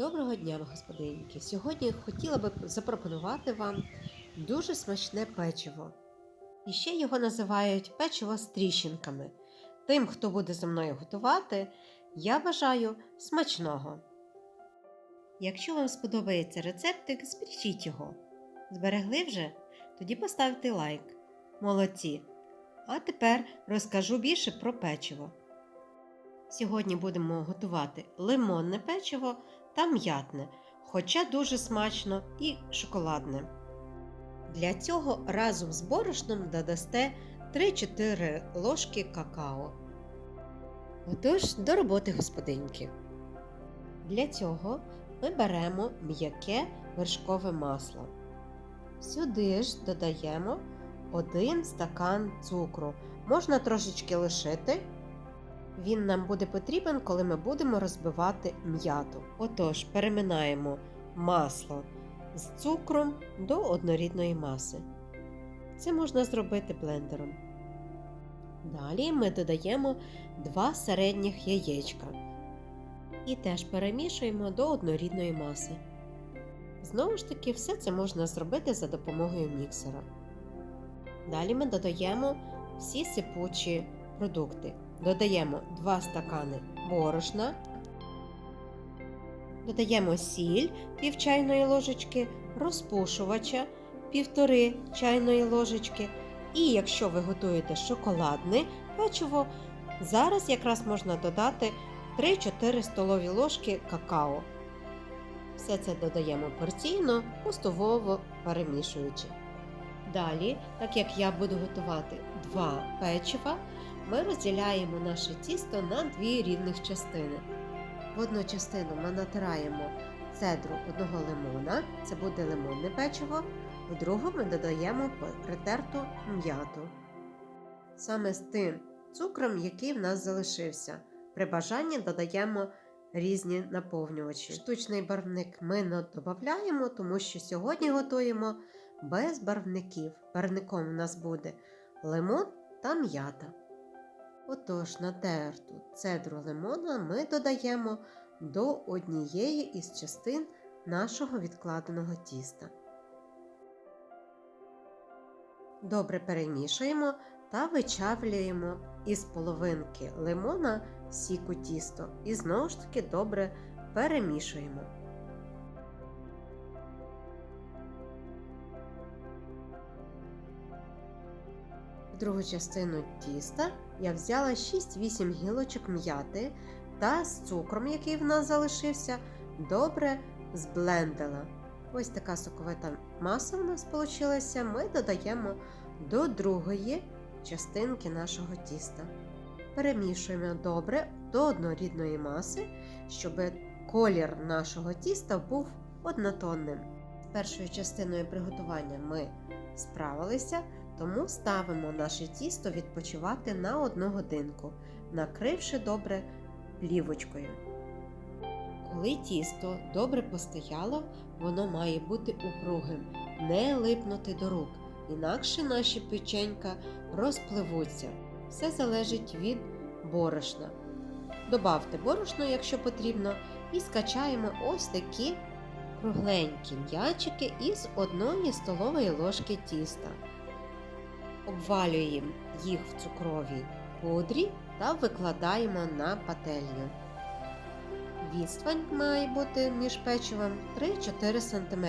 Доброго дня, господинки! Сьогодні хотіла би запропонувати вам дуже смачне печиво. І ще його називають печиво з тріщинками. Тим, хто буде зі мною готувати, я бажаю смачного. Якщо вам сподобається рецептик, збережіть його. Зберегли вже? Тоді поставте лайк. Молодці! А тепер розкажу більше про печиво. Сьогодні будемо готувати лимонне печиво та м'ятне, хоча дуже смачно і шоколадне. Для цього разом з борошном додасте 3-4 ложки какао. Отож, до роботи господинки. Для цього ми беремо м'яке вершкове масло. Сюди ж додаємо 1 стакан цукру. Можна трошечки лишити. Він нам буде потрібен, коли ми будемо розбивати м'яту. Отож, переминаємо масло з цукром до однорідної маси. Це можна зробити блендером. Далі ми додаємо 2 середніх яєчка і теж перемішуємо до однорідної маси. Знову ж таки, все це можна зробити за допомогою міксера. Далі ми додаємо всі сипучі продукти. Додаємо 2 стакани борошна, додаємо сіль пів чайної ложечки, розпушувача півтори чайної ложечки. І якщо ви готуєте шоколадне печиво, зараз якраз можна додати 3-4 столові ложки какао. Все це додаємо порційно, поступово перемішуючи. Далі, так як я буду готувати два печива, ми розділяємо наше тісто на дві рівних частини. В одну частину ми натираємо цедру одного лимона, це буде лимонне печиво, в другу ми додаємо притерту м'яту. Саме з тим цукром, який в нас залишився. При бажанні додаємо різні наповнювачі. Штучний барвник ми не додаємо, тому що сьогодні готуємо без барвників. Барвником у нас буде лимон та м'ята. Отож, натерту цедру лимона ми додаємо до однієї із частин нашого відкладеного тіста. Добре перемішуємо та вичавлюємо із половинки лимона сіку тісто і знову ж таки добре перемішуємо. Другу частину тіста я взяла 6-8 гілочок м'яти та з цукром, який в нас залишився, добре зблендила. Ось така соковита маса в нас вийшла. Ми додаємо до другої частинки нашого тіста. Перемішуємо добре до однорідної маси, щоб колір нашого тіста був однотонним. З першою частиною приготування ми справилися, тому ставимо наше тісто відпочивати на одну годинку, накривши добре плівочкою. Коли тісто добре постояло, воно має бути упругим, не липнути до рук, інакше наші печенька розпливуться. Все залежить від борошна. Добавте борошно, якщо потрібно, і скачаємо ось такі кругленькі м'ячики із одної столової ложки тіста. Обвалюємо їх в цукровій пудрі та викладаємо на пательню. Відстань має бути між печивом 3-4 см,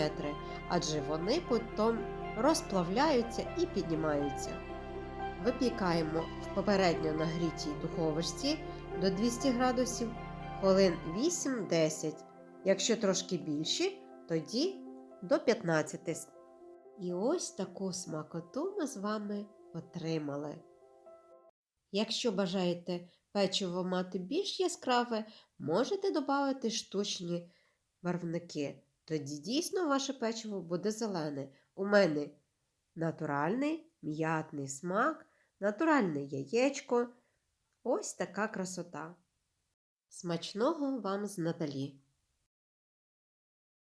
адже вони потім розплавляються і піднімаються. Випікаємо в попередньо нагрітій духовочці до 200 градусів хвилин 8-10. Якщо трошки більші, тоді до 15. І ось таку смакоту ми з вами отримали. Якщо бажаєте печиво мати більш яскраве, можете додати штучні барвники. Тоді дійсно ваше печиво буде зелене. У мене натуральний м'ятний смак, натуральне яєчко. Ось така красота. Смачного вам з Наталі!